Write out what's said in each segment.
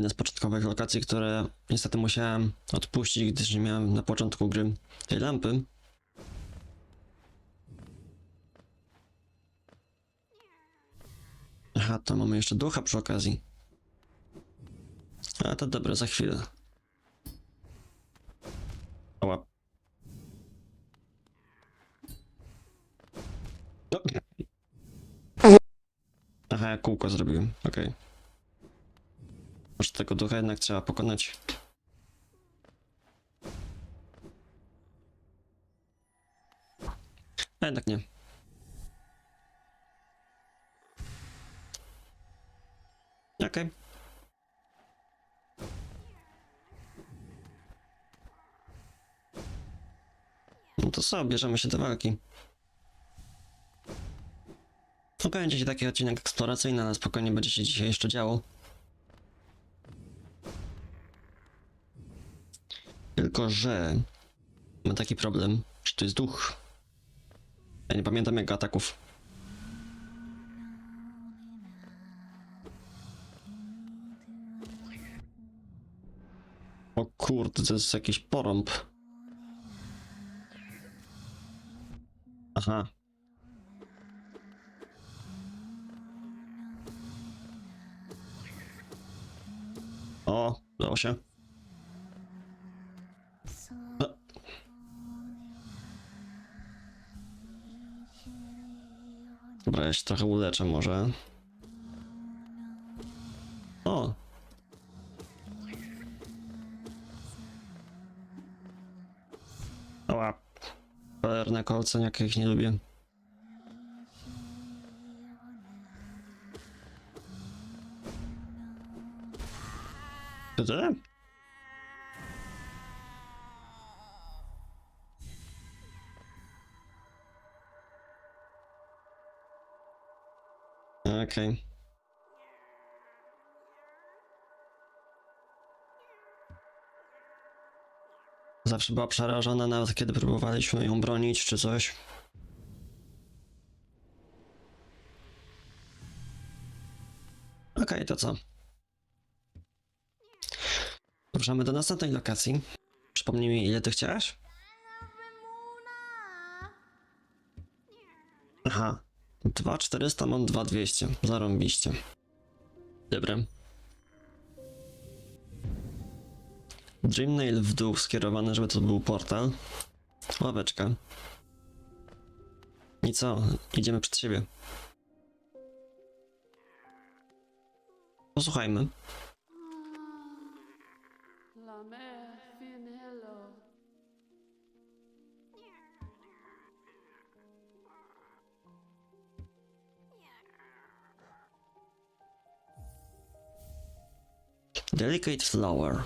Jedna z początkowych lokacji, które niestety musiałem odpuścić, gdyż nie miałem na początku gry tej lampy. Aha, to mamy jeszcze ducha przy okazji. A to dobra, za chwilę. Ała. No. Aha, kółko zrobiłem, okej. Może tego ducha jednak trzeba pokonać. A jednak nie. Okej. No to co, bierzemy się do walki. To będzie się taki odcinek eksploracyjny, ale spokojnie będzie się dzisiaj jeszcze działo. Tylko, że mam taki problem, że to jest duch. Ja nie pamiętam jego ataków. O kurde, to jest jakiś porąb. Aha. O, udało się. Dobra, ja się trochę uleczę może. O! Ała. Cholerne kolce, jakich nie lubię. To tyle? Okej. Zawsze była przerażona, nawet kiedy próbowaliśmy ją bronić czy coś. Okej, to co? Ruszamy do następnej lokacji. Przypomnij mi, ile ty chciałaś? Aha. 2400 mam 2200. Zarąbiście. Dobra. Dreamnail w dół skierowany, żeby to był portal. Ławeczka. I co? Idziemy przed siebie. Posłuchajmy. Delicate flower.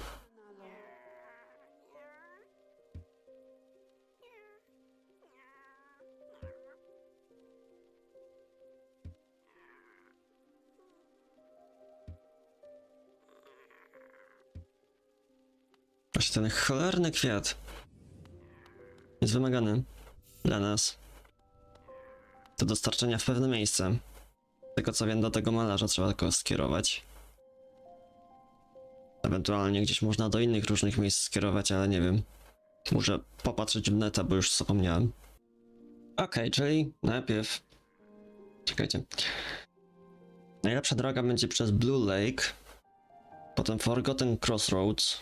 Właśnie ten cholerny kwiat jest wymagany dla nas do dostarczenia w pewne miejsce. Tego co wiem, do tego malarza trzeba tylko skierować. Ewentualnie gdzieś można do innych różnych miejsc skierować, ale nie wiem. Muszę popatrzeć w neta, bo już zapomniałem. Okej, czyli najpierw... Czekajcie. Najlepsza droga będzie przez Blue Lake, potem Forgotten Crossroads,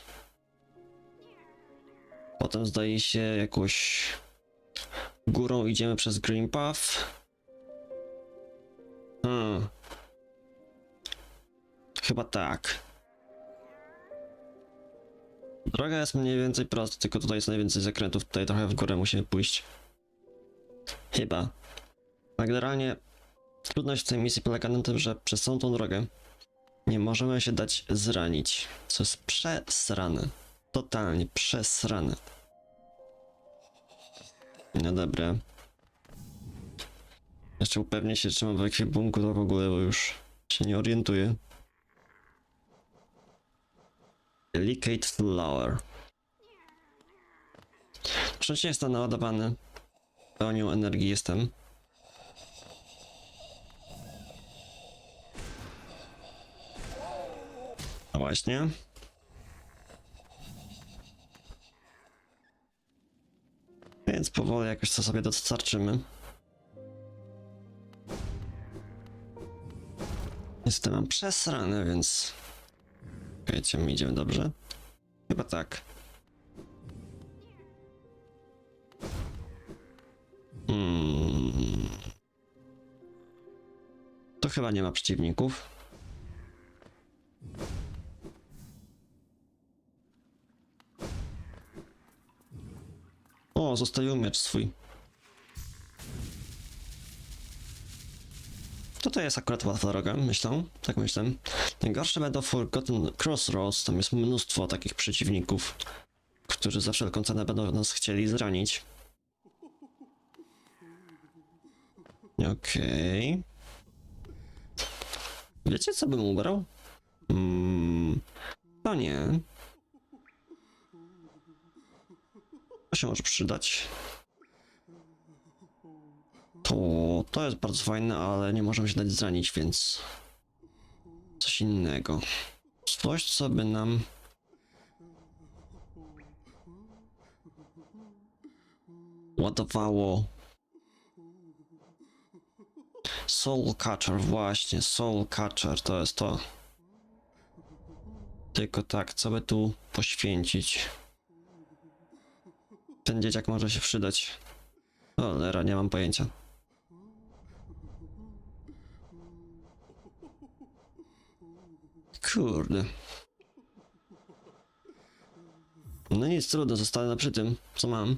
potem zdaje się jakąś górą idziemy przez Green Path. Hmm. Chyba tak. Droga jest mniej więcej prosta, tylko tutaj jest najwięcej zakrętów, tutaj trochę w górę musimy pójść. Chyba. A generalnie trudność tej misji polega na tym, że przez całą tą drogę nie możemy się dać zranić, co jest przesrane. Totalnie przesrane. No dobra. Jeszcze upewnię się, czy mam w ekwipunku to w ogóle, bo już się nie orientuję. Delicate Flower. Przecież jestem naładowany. Pełnią energii jestem. Ała. właśnie. Więc powoli jakoś to sobie dostarczymy. Jestem przesrany, więc... Wiecie, mi idziemy dobrze? Chyba tak. Hmm. To chyba nie ma przeciwników. O, zostawił miecz swój. To jest akurat łatwa droga, myślę. Tak myślę. Najgorsze będą Forgotten Crossroads. Tam jest mnóstwo takich przeciwników, którzy za wszelką cenę będą nas chcieli zranić. Okej. Wiecie, co bym ubrał? Mm, to nie. To się może przydać. To, jest bardzo fajne, ale nie możemy się dać zranić, więc coś innego. Coś, co by nam... ładowało Soul Catcher, właśnie, Soul Catcher, to jest to. Tylko tak, co by tu poświęcić? Ten dzieciak może się przydać. Cholera, nie mam pojęcia. Kurde. No nic, trudno, zostanę przy tym, co mam.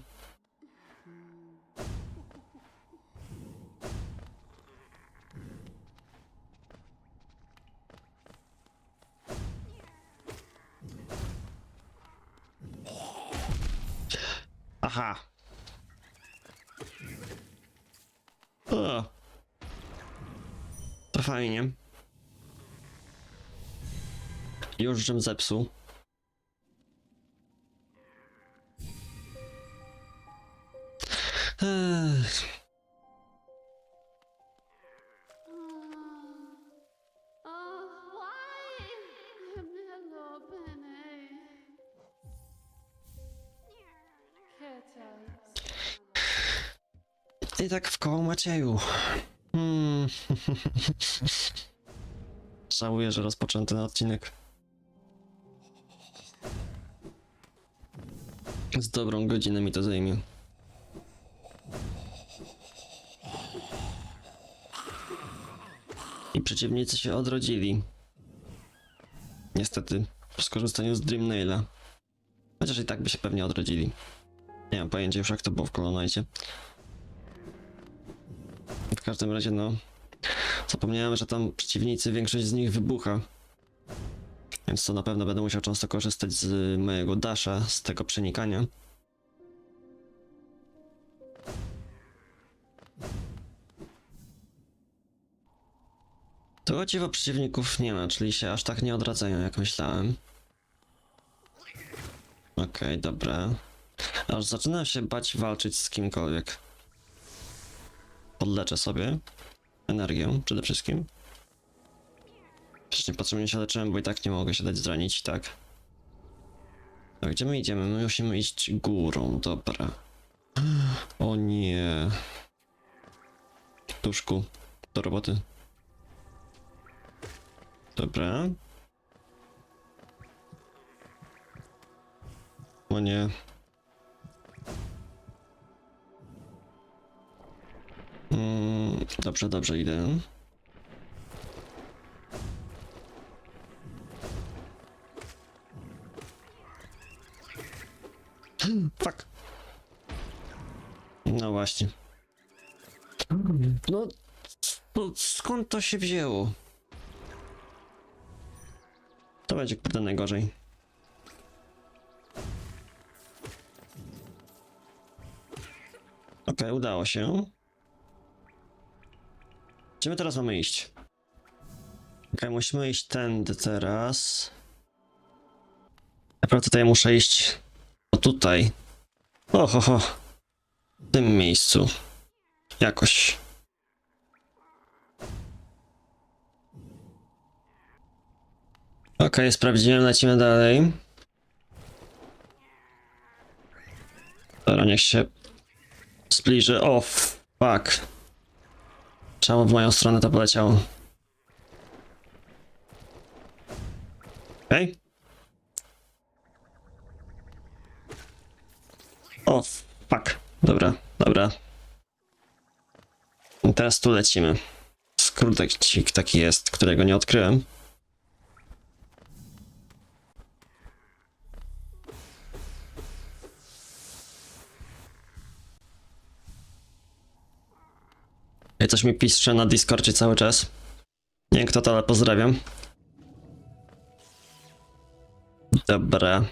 Już żem zepsuł. Ech. I tak w koło Macieju. Hmm. Żałuję, że rozpocząłem ten odcinek. Z dobrą godzinę mi to zajmie. I przeciwnicy się odrodzili. Niestety, po skorzystaniu z Dreamnaila. Chociaż i tak by się pewnie odrodzili. Nie mam pojęcia już jak to było w Kolonajcie. W każdym razie, no. Zapomniałem, że tam przeciwnicy, większość z nich wybucha. Więc to na pewno będę musiał często korzystać z mojego dasha, z tego przenikania. Tu o dziwo przeciwników nie ma, czyli się aż tak nie odradzają, jak myślałem. Okej, dobra. Aż zaczynam się bać walczyć z kimkolwiek. Podleczę sobie. Energię przede wszystkim. Przecież niepotrzebnie się leczyłem, bo i tak nie mogę się dać zranić, tak? No gdzie my idziemy? My musimy iść górą, dobra. O nie. Tuszku, do roboty. Dobra. O nie. Mm, dobrze, dobrze, idę. Właśnie. No, to skąd to się wzięło? To będzie kurde najgorzej. Okej, udało się. Gdzie my teraz mamy iść? Okej, musimy iść tędy teraz. Naprawdę tutaj muszę iść. O tutaj. O, ho, ho. W tym miejscu. Jakoś. Okej, sprawdziłem, lecimy dalej. Dobra, niech się zbliży. O, fuck. Czemu w moją stronę to poleciało? Okej. O, fuck. Dobra, dobra. I teraz tu lecimy. Skrótek taki jest, którego nie odkryłem. Ej, coś mi pisze na Discordzie cały czas. Nie wiem kto to, ale pozdrawiam. Dobra.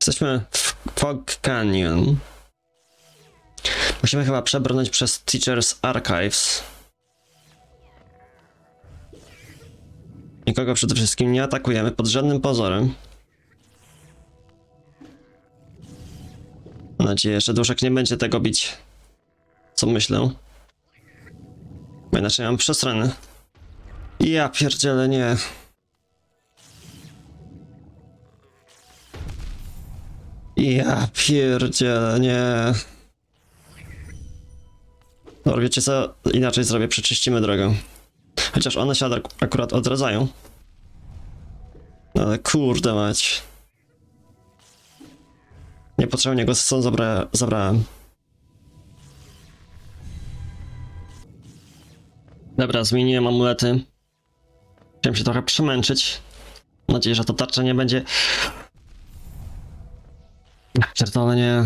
Jesteśmy w Fog Canyon. Musimy chyba przebrnąć przez Teacher's Archives. Nikogo przede wszystkim nie atakujemy pod żadnym pozorem. Mam nadzieję, że duszek nie będzie tego bić. Co myślę? Bo inaczej mam przesrany. Ja pierdzielę, nie. Ja pierdzielę, nie. Wiecie co? Inaczej zrobię, przeczyścimy drogę. Chociaż one się ak- akurat odradzają. Ale kurde mać. Niepotrzebnie go stąd zabra zabrałem. Dobra, zmieniłem amulety. Chciałem się trochę przemęczyć. Mam nadzieję, że to tarcza nie będzie... Pierdolę, nie...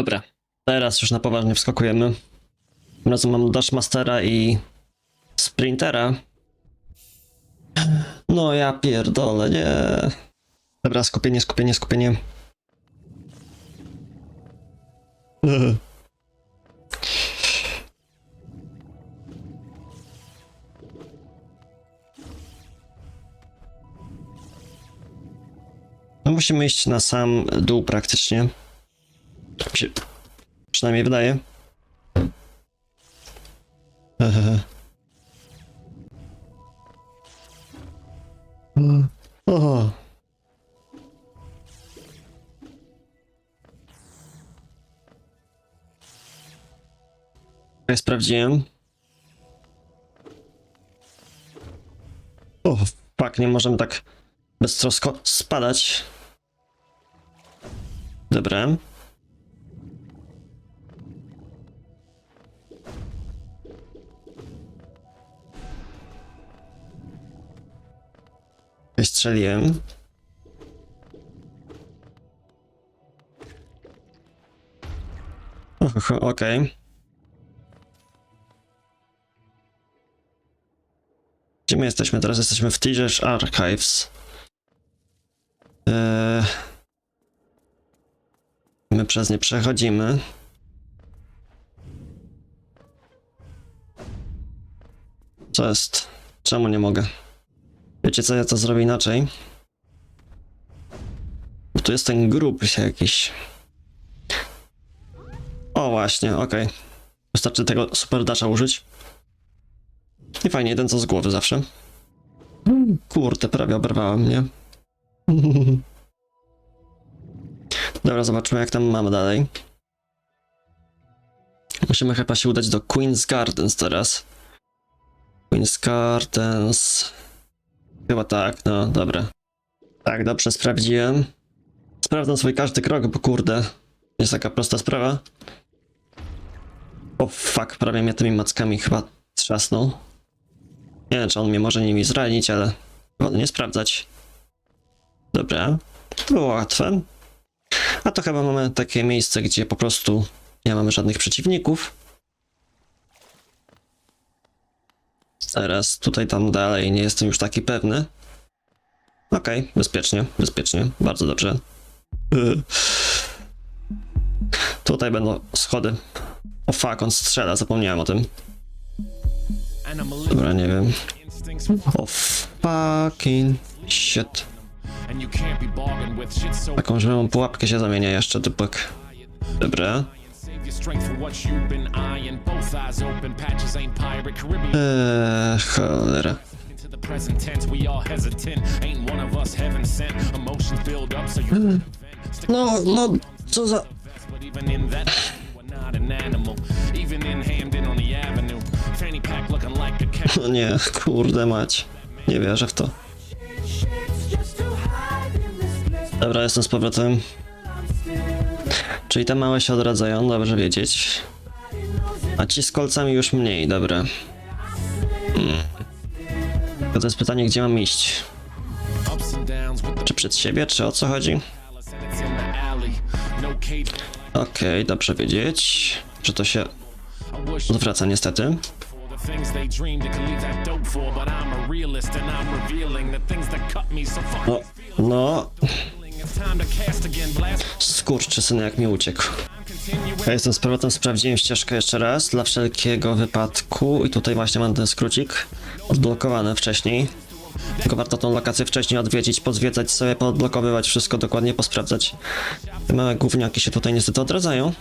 Dobra, teraz już na poważnie wskakujemy. Tym razem mam Dashmastera i Sprintera. No ja pierdolę, nie. Dobra, skupienie, skupienie, skupienie. No musimy iść na sam dół praktycznie. Tak się przynajmniej wydaje. Ehe. O. Ja sprawdziłem. O, fuck, nie możemy tak beztrosko spadać. Dobra. Wystrzeliłem. Och, Okej. Gdzie my jesteśmy? Teraz jesteśmy w Teacher's Archives. Eee... My przez nie przechodzimy. Co jest? Czemu nie mogę? Wiecie co, ja to zrobię inaczej. Bo tu jest ten grób się jakiś. O właśnie, okej. Wystarczy tego super dasha użyć. I fajnie, jeden co z głowy zawsze. Kurde, prawie oberwałem, nie? Dobra, zobaczmy jak tam mamy dalej. Musimy chyba się udać do Queen's Gardens teraz. Queen's Gardens. Chyba tak, no dobra. Tak, dobrze, sprawdziłem. Sprawdzam swój każdy krok, bo kurde, jest taka prosta sprawa. O fuck, prawie mnie tymi mackami chyba trzasnął. Nie wiem, czy on mnie może nimi zranić, ale wolę nie sprawdzać. Dobra, to było łatwe. A to chyba mamy takie miejsce, gdzie po prostu nie mamy żadnych przeciwników. Teraz tutaj tam dalej nie jestem już taki pewny. Okej, bezpiecznie, bezpiecznie, bardzo dobrze. Tutaj będą schody. O fuck, on strzela, zapomniałem o tym. Dobra, nie wiem. O fucking shit. Taką złą pułapkę się zamienia jeszcze, typek. Dobra. Eee, cholera. into the present tense, we all hesitant. Ain't one of us heaven sent. Emotions build up, so you vent. Stick No, no, co za... But even in that, you are not an animal. Even in Hamden on the avenue, fanny pack looking like a cat. No nie, kurde mać. Nie wierzę w to. Dobra, jestem z powrotem. Czyli te małe się odradzają, dobrze wiedzieć. A ci z kolcami już mniej, dobra. Hmm. To jest pytanie, gdzie mam iść? Czy przed siebie, czy o co chodzi? Okej, dobrze wiedzieć, że to się odwraca niestety. No, no, skurczy syn jak mi uciekł. Ja jestem z powrotem, sprawdziłem ścieżkę jeszcze raz dla wszelkiego wypadku i tutaj właśnie mam ten skrócik odblokowany wcześniej. Tylko warto tą lokację wcześniej odwiedzić, pozwiedzać sobie, poodblokowywać wszystko, dokładnie posprawdzać. Te małe się tutaj niestety odradzają,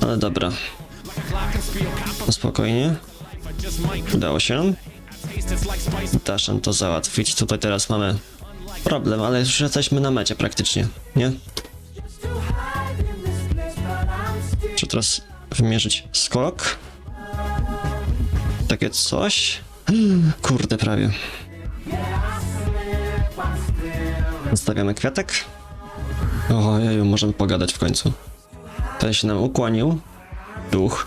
ale dobra, no spokojnie, udało się. Daszę to załatwić, tutaj teraz mamy problem, ale już jesteśmy na mecie praktycznie, nie? Czy teraz wymierzyć skok? Takie coś? Kurde, prawie. Zostawiamy kwiatek. Ojeju, możemy pogadać w końcu. Tutaj się nam ukłonił. Duch.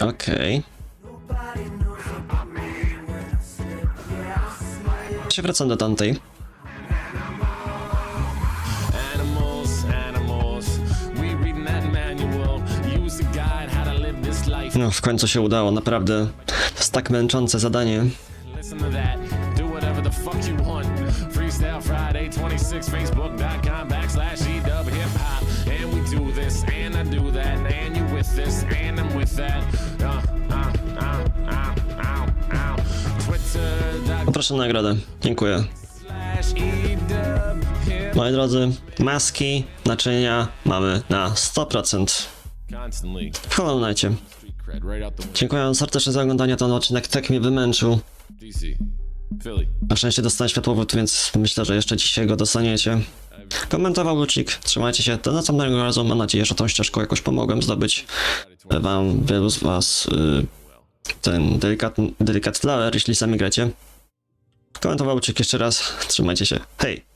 Okej. Się wracam do tamtej. No, w końcu się udało, naprawdę. To jest tak męczące zadanie. Listen to that. Do whatever the fuck you want. Freestyle Friday 26, Facebook.com backslash EW hip hop. And we do this, and I do that, and you with this, and I'm with that. Proszę nagrodę. Dziękuję. Moi drodzy, maski, naczynia mamy na 100%. Constantly. W Hollow. Dziękuję serdecznie za oglądanie ten odcinek, tak mnie wymęczył. Na szczęście dostałem światłowód, więc myślę, że jeszcze dzisiaj go dostaniecie. Komentował Lucik, trzymajcie się, do następnego razu, mam nadzieję, że tą ścieżką jakoś pomogłem zdobyć wam, wielu z was, y, ten delikatny, delikatny flower, jeśli sami gracie. Komentował Lucik jeszcze raz, trzymajcie się, hej!